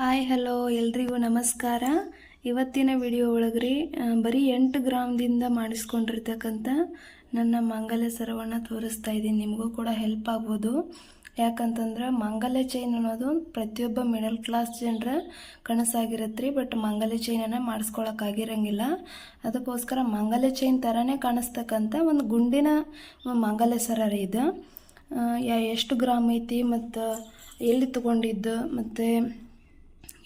Hi, hello, ಎಲ್ರಿಗೂ ನಮಸ್ಕಾರ. ಇವತ್ತಿನ ವಿಡಿಯೋ ಒಳಗ್ರಿ ಬರೀ ಎಂಟು ಗ್ರಾಮ್ದಿಂದ ಮಾಡಿಸ್ಕೊಂಡಿರ್ತಕ್ಕಂಥ ನನ್ನ ಮಾಂಗಲ್ಯ ಸರವನ್ನು ತೋರಿಸ್ತಾ ಇದ್ದೀನಿ. ನಿಮಗೂ ಕೂಡ ಹೆಲ್ಪ್ ಆಗ್ಬೋದು. ಯಾಕಂತಂದ್ರೆ ಮಾಂಗಲ್ಯ ಚೈನ್ ಅನ್ನೋದು ಪ್ರತಿಯೊಬ್ಬ ಮಿಡಲ್ ಕ್ಲಾಸ್ ಜನರ ಬಟ್ ರೀ ಬಟ್ ಮಾಂಗಲ್ಯ ಚೈನನ್ನು ಮಾಡಿಸ್ಕೊಳಕ್ಕಾಗಿರಂಗಿಲ್ಲ ಅದಕ್ಕೋಸ್ಕರ ಮಾಂಗಲ್ಯ ಚೈನ್ ಥರನೇ ಕಾಣಿಸ್ತಕ್ಕಂಥ ಒಂದು ಗುಂಡಿನ ಮಾಂಗಲ್ಯ ಸರ ರೀ ಇದು ಎಷ್ಟು ಗ್ರಾಮ್ ಐತಿ ಮತ್ತು ಎಲ್ಲಿ ತೊಗೊಂಡಿದ್ದು, ಮತ್ತು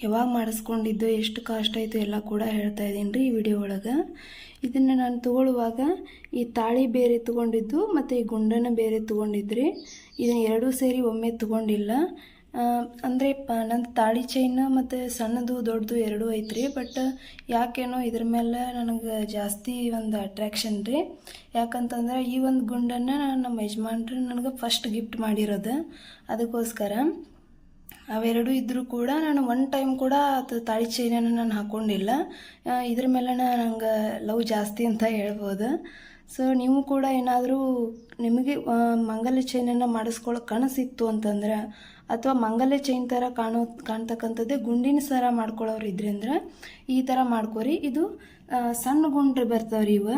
ಯಾವಾಗ ಮಾಡಿಸ್ಕೊಂಡಿದ್ದು, ಎಷ್ಟು ಕಾಸ್ಟ್ ಆಯಿತು ಎಲ್ಲ ಕೂಡ ಹೇಳ್ತಾ ಇದ್ದೀನಿ ರೀ ಈ ವಿಡಿಯೋ ಒಳಗೆ. ಇದನ್ನು ನಾನು ತೊಗೊಳ್ಳುವಾಗ ಈ ತಾಳಿ ಬೇರೆ ತೊಗೊಂಡಿದ್ದು ಮತ್ತು ಈ ಗುಂಡನ ಬೇರೆ ತೊಗೊಂಡಿದ್ರಿ. ಇದನ್ನ ಎರಡೂ ಸೇರಿ ಒಮ್ಮೆ ತೊಗೊಂಡಿಲ್ಲ. ಅಂದರೆ, ಪ, ನಂದು ತಾಳಿ ಚೈನ್ ಮತ್ತು ಸಣ್ಣದು ದೊಡ್ಡದು ಎರಡೂ ಐತ್ರಿ ಬಟ್ ಯಾಕೇನೋ ಇದ್ರ ಮೇಲೆ ನನಗೆ ಜಾಸ್ತಿ ಒಂದು ಅಟ್ರ್ಯಾಕ್ಷನ್ ರೀ. ಯಾಕಂತಂದ್ರೆ ಈ ಒಂದು ಗುಂಡನ್ನು ನಮ್ಮ ಯಜಮಾನ್ರು ನನಗೆ ಫಸ್ಟ್ ಗಿಫ್ಟ್ ಮಾಡಿರೋದು. ಅದಕ್ಕೋಸ್ಕರ. ಅವೆರಡು ಇದ್ದರೂ ಕೂಡ ನಾನು ಒನ್ ಟೈಮ್ ಕೂಡ ಅದು ತಾಳಿ ಚೈನನ್ನು ನಾನು ಹಾಕ್ಕೊಂಡಿಲ್ಲ ಆ, ಇದ್ರ ಮೇಲೆ ನಂಗೆ ಲವ್ ಜಾಸ್ತಿ ಅಂತ ಹೇಳ್ಬೋದು. ಸೊ ನೀವು ಕೂಡ ಏನಾದರೂ ನಿಮಗೆ ಮಂಗಲ ಚೈನನ್ನು ಮಾಡಿಸ್ಕೊಳ್ಳೋ ಕನಸಿತ್ತು ಅಂತಂದ್ರೆ ಅಥವಾ ಮಂಗಲ್ಯ ಚೈನ್ ಥರ ಕಾಣೋ ಕಾಣ್ತಕ್ಕಂಥದ್ದೇ ಗುಂಡಿನ ಸರ ಮಾಡ್ಕೊಳ್ಳೋರು ಇದ್ರಿ ಅಂದ್ರೆ ಈ ಥರ ಮಾಡ್ಕೊರಿ. ಇದು ಸಣ್ಣ ಗುಂಡ್ರೆ ಬರ್ತಾವ್ರಿ ಇವ.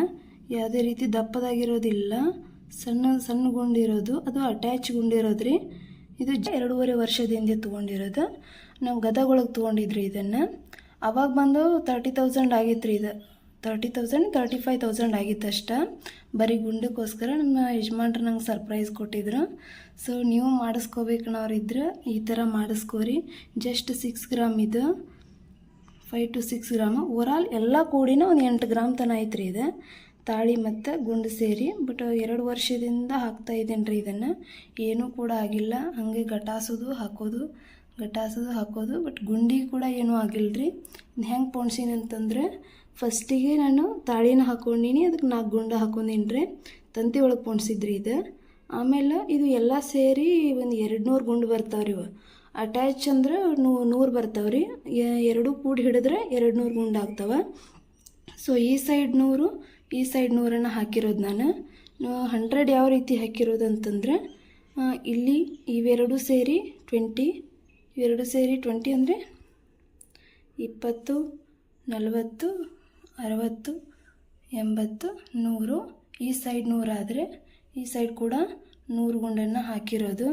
ಯಾವುದೇ ರೀತಿ ದಪ್ಪದಾಗಿರೋದಿಲ್ಲ. ಸಣ್ಣ ಸಣ್ಣ ಗುಂಡಿರೋದು ಅದು ಅಟ್ಯಾಚ್ ಗುಂಡಿರೋದ್ರಿ. ಇದು ಎರಡೂವರೆ ವರ್ಷದ ಹಿಂದೆ ತೊಗೊಂಡಿರೋದು. ನಾವು ಗದಗೊಳಗೆ ತೊಗೊಂಡಿದ್ರಿ ಇದನ್ನು. ಅವಾಗ ಬಂದು ತರ್ಟಿ ತೌಸಂಡ್ ಆಗಿತ್ತು ರೀ ಇದು. Thirty thousand thirty five thousand ಆಗಿತ್ತು ಅಷ್ಟೇ. ಬರೀ ಗುಂಡಕ್ಕೋಸ್ಕರ ನಮ್ಮ ಯಜಮಾನ್ರು ನಂಗೆ ಸರ್ಪ್ರೈಸ್ ಕೊಟ್ಟಿದ್ರು. ಸೊ ನೀವು ಮಾಡಿಸ್ಕೋಬೇಕನ್ನೋರಿದ್ರೆ ಈ ಥರ ಮಾಡಿಸ್ಕೋರಿ. ಜಸ್ಟ್ ಸಿಕ್ಸ್ ಗ್ರಾಮ್ ಇದು. Five to six gram overall ಎಲ್ಲ ಕೂಡಿನ ಒಂದು ಎಂಟು ಗ್ರಾಮ್ ತನ ಐತ್ರಿ ಇದು. ತಾಳಿ ಮತ್ತು ಗುಂಡು ಸೇರಿ ಬಟ್ ಎರಡು ವರ್ಷದಿಂದ ಹಾಕ್ತಾ ಇದ್ದೀನಿ ರೀ ಇದನ್ನು. ಏನೂ ಕೂಡ ಆಗಿಲ್ಲ. ಹಾಗೆ ಗಟಾಸೋದು, ಹಾಕೋದು ಗಟಾಸೋದು, ಹಾಕೋದು ಬಟ್ ಗುಂಡಿ ಕೂಡ ಏನೂ ಆಗಿಲ್ಲ ರೀ ಹೆಂಗೆ ಪೋಣ್ಸೀನಿ ಅಂತಂದರೆ ಫಸ್ಟಿಗೆ ನಾನು ತಾಳಿನ ಹಾಕೊಂಡೀನಿ, ಅದಕ್ಕೆ ನಾಲ್ಕು ಗುಂಡು ಹಾಕೊಂಡೀನಿ ರೀ ತಂತಿ ಒಳಗೆ ಪೋಣಿಸಿದ್ರಿ ಇದು. ಆಮೇಲೆ ಇದು ಎಲ್ಲ ಸೇರಿ ಒಂದು ಎರಡು ನೂರು ಗುಂಡು ಬರ್ತಾವ್ರಿ ಇವು. ಅಟ್ಯಾಚ್ ಅಂದ್ರೆ ನೂ, ನೂರು ಬರ್ತಾವೆ ರೀ ಎರಡು ಕೂಡಿ ಹಿಡಿದ್ರೆ ಎರಡು ನೂರು ಗುಂಡು ಆಗ್ತಾವೆ. ಸೊ ಈ ಸೈಡ್ ನೂರು ಈ ಸೈಡ್ ನೂರನ್ನು ಹಾಕಿರೋದು ನಾನು. ಹಂಡ್ರೆಡ್ ಯಾವ ರೀತಿ ಹಾಕಿರೋದು ಅಂತಂದರೆ ಇಲ್ಲಿ ಇವೆರಡು ಸೇರಿ ಟ್ವೆಂಟಿ ಇವೆರಡು ಸೇರಿ ಟ್ವೆಂಟಿ ಅಂದರೆ ಇಪ್ಪತ್ತು, ನಲವತ್ತು, ಅರವತ್ತು, ಎಂಬತ್ತು, ನೂರು. ಈ ಸೈಡ್ ನೂರಾದರೆ ಈ ಸೈಡ್ ಕೂಡ ನೂರು ಗುಂಡನ್ನು ಹಾಕಿರೋದು.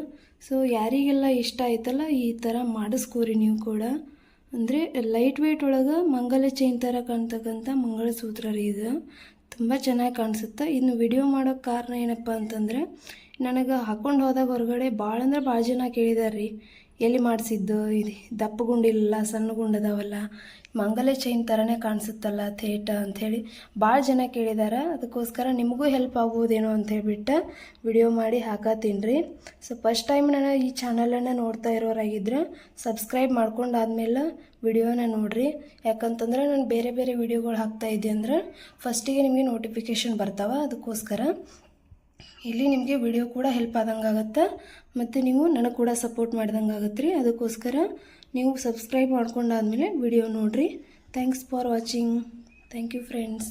ಸೊ ಯಾರಿಗೆಲ್ಲ ಇಷ್ಟ ಆಯ್ತಲ್ಲ ಈ ಥರ ಮಾಡಿಸ್ಕೋರಿ ನೀವು ಕೂಡ. ಅಂದರೆ ಲೈಟ್ ವೆಯ್ಟ್ ಒಳಗೆ ಮಂಗಲ ಚೈನ್ ಥರ ಕಾಣ್ತಕ್ಕಂಥ ಮಂಗಳಸೂತ್ರ ರೀ ಇದು. ತುಂಬ ಚೆನ್ನಾಗಿ ಕಾಣಿಸುತ್ತೆ. ಇನ್ನು ವಿಡಿಯೋ ಮಾಡೋಕ್ಕೆ ಕಾರಣ ಏನಪ್ಪ ಅಂತಂದರೆ, ನನಗೆ ಹಾಕೊಂಡು ಹೋದಾಗ ಹೊರಗಡೆ ಭಾಳ ಅಂದ್ರೆ ಭಾಳ ಜನ ಕೇಳಿದಾರೆ ರೀ ಎಲ್ಲಿ ಮಾಡಿಸಿದ್ದು? ಇದು ದಪ್ಪ ಗುಂಡಿಲ್ಲ ಸಣ್ಣ ಗುಂಡದವಲ್ಲ ಮಂಗಲೇ ಚೈನ್ ಥರನೇ ಕಾಣಿಸುತ್ತಲ್ಲ ಥೇಟ ಅಂಥೇಳಿ ಭಾಳ ಜನ ಕೇಳಿದಾರೆ. ಅದಕ್ಕೋಸ್ಕರ ನಿಮಗೂ ಹೆಲ್ಪ್ ಆಗ್ಬೋದೇನೋ ಅಂತ ಹೇಳ್ಬಿಟ್ಟು ವಿಡಿಯೋ ಮಾಡಿ ಹಾಕತ್ತೀನಿ ರೀ. ಸೊ ಫಸ್ಟ್ ಟೈಮ್ ನಾನು ಈ ಚಾನಲನ್ನು ನೋಡ್ತಾ ಇರೋರಾಗಿದ್ದರೆ ಸಬ್ಸ್ಕ್ರೈಬ್ ಮಾಡ್ಕೊಂಡಾದ್ಮೇಲೆ ವಿಡಿಯೋನ ನೋಡಿರಿ. ಯಾಕಂತಂದ್ರೆ ನಾನು ಬೇರೆ ಬೇರೆ ವಿಡಿಯೋಗಳು ಹಾಕ್ತಾ ಇದ್ದೆ ಅಂದ್ರೆ ಫಸ್ಟಿಗೆ ನಿಮಗೆ ನೋಟಿಫಿಕೇಶನ್ ಬರ್ತಾವೆ. ಅದಕ್ಕೋಸ್ಕರ ಇಲ್ಲಿ ನಿಮಗೆ ವಿಡಿಯೋ ಕೂಡ ಹೆಲ್ಪ್ ಆದಂಗೆ ಆಗುತ್ತೆ. ಮತ್ತು ನೀವು ನನಗೆ ಕೂಡ ಸಪೋರ್ಟ್ ಮಾಡ್ದಂಗೆ ಆಗುತ್ತೆ ರೀ ಅದಕ್ಕೋಸ್ಕರ ನೀವು ಸಬ್ಸ್ಕ್ರೈಬ್ ಮಾಡ್ಕೊಂಡಾದಮೇಲೆ ವಿಡಿಯೋ ನೋಡಿರಿ. Thanks for watching thank you friends